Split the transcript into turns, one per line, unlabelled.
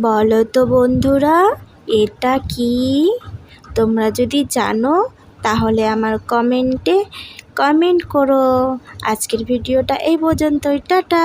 বলো তো বন্ধুরা, এটা কি? তোমরা যদি জানো, তাহলে আমার কমেন্টে কমেন্ট করো। আজকের ভিডিওটা এই পর্যন্তই, টাটা।